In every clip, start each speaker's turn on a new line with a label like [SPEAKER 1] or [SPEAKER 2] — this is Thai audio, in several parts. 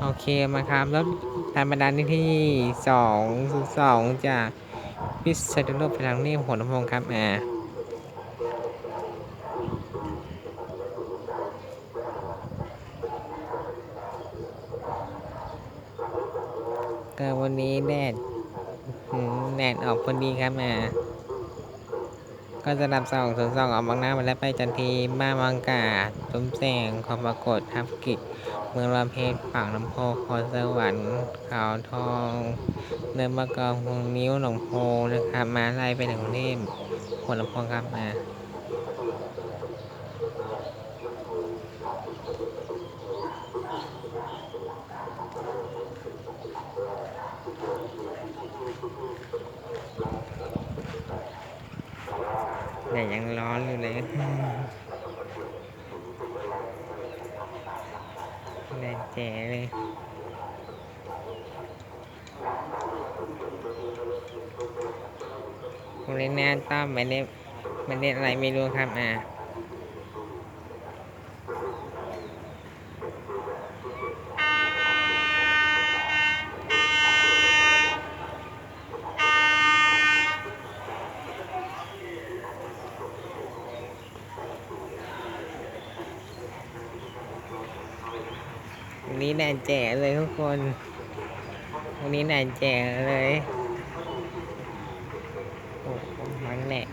[SPEAKER 1] โอเคมาครับแล้วธรรมดาที่ที่สองสองจากพิษณุโลกพลังนี่หัวลำโพงครับอ่าก็วันนี้แดดแดดออกพอดีครับอ่า ก็จะรับสองส่วนสองออกบางหน้ามาแล้วไปจันทีบ้านวังกาตุ้มแสงขอบปรากฏทับกิจเมืองลำเพชรปากน้ำโพคอสวรรค์ขาวทองเนินมะกองหงนิ้วหนองโพนะครับมาไล่ไปถึงกรุงเทพหัวลำโพงครับมา นี่ยังร้อนอยู่เลยแดงแจ๋เลยผมเล่นแน่ต้อมไม่ได้ไม่ได้อะไรไม่รู้ครับอ่า วันนี้แดดแจ๋เลยทุกคน วันนี้แดดแจ๋เลย โอ้โหมันแหละ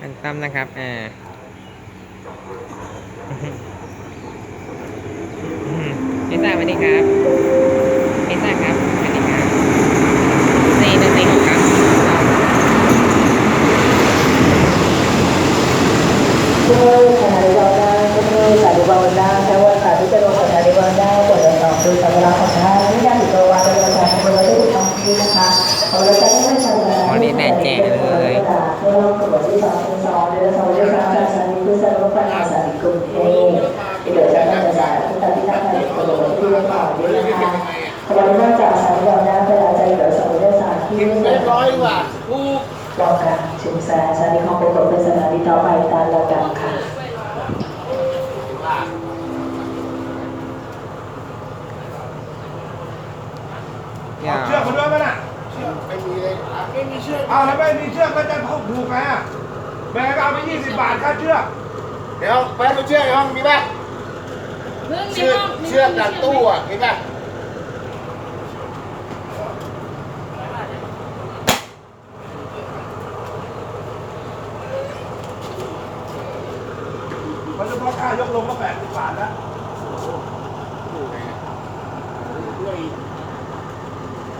[SPEAKER 1] อันตั้มนะครับ อ่าพี่ตาสวัสดีครับพี่ซ่าครับสวัสดีครับสี่หนึ่งสี่หกครับ
[SPEAKER 2] Semua kanari wanda, semua sari wanda, sewa sari terus kanari wanda, pada waktu sebelah kota ini dan di bawah dari kota sebelah itu di kampung นะคะเอาละจากนั้นฉันจะ
[SPEAKER 1] วันนี้แดดแจ๋เลย
[SPEAKER 2] เราลองกดที่สองที่สองเดือนสองเดือนสามเดือนสามเดือนสามเดื อนสามเดือนสามเดือนกรุงเทพที่เดือนจากนั้นจะที่ตัดที่ตัดที่ตัดที่ตัดต่อด้วยนะคะขบวนการจากสายวันนะเวลาใจเดือนสองเดือนสามที่
[SPEAKER 3] เรียบร้อยกว่าถูก
[SPEAKER 2] รองการชุมแสงสถานีของปกเป็นสถานีต่อไปตามลำดับค่ะ
[SPEAKER 1] อย่า
[SPEAKER 4] เชือก
[SPEAKER 3] ไม่มีเชือก
[SPEAKER 4] อ้าวแล้วไม่มีเชือกก็จะถูกไหมอะแม่ก็เอาไป20บาทค่าเชือก
[SPEAKER 3] เดี๋ยวไปดูเชือกในห้องมีป่ะเชือกเชือกหลังตู้อะมีป่ะ
[SPEAKER 4] เพราะเฉพาะค่ายกลงก็80บาทแล้ว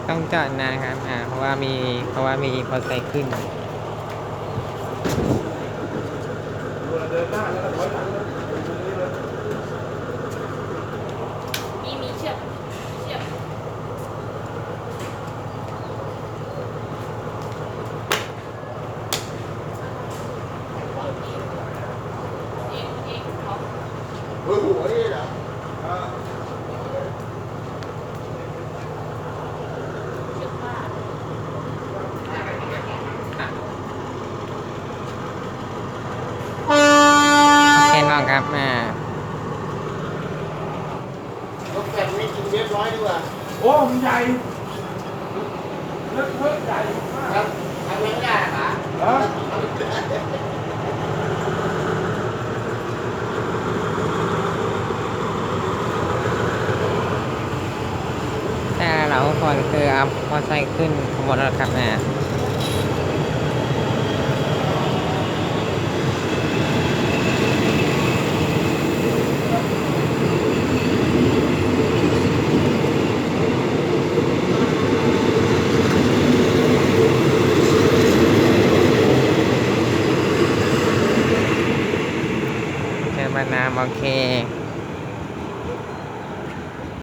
[SPEAKER 1] ต้องจอดนานครับ อ่า เพราะว่ามี เพราะว่ามีคอไซค์ขึ้น
[SPEAKER 4] เดินหน้าแล้วก็ถอยหลังเลย
[SPEAKER 5] มีมีเชือกเชือกเองเองเขา
[SPEAKER 3] เฮ้ยหัวนี่เหร
[SPEAKER 4] ออ
[SPEAKER 5] เชือกผ้า
[SPEAKER 1] โอเคลองครับ อ่า
[SPEAKER 3] รถแฟนไม่กินเรียบร้อยดีกว่า
[SPEAKER 4] โอ้มันใหญ่เลิกเลิกใหญ่มาก
[SPEAKER 3] ครับทำไม่ได้หรอ
[SPEAKER 4] เออ
[SPEAKER 1] แต่เราทุกคนคือเอาคอไซค์ขึ้นขบวนรถครับอ่าเจอมานา มโอเค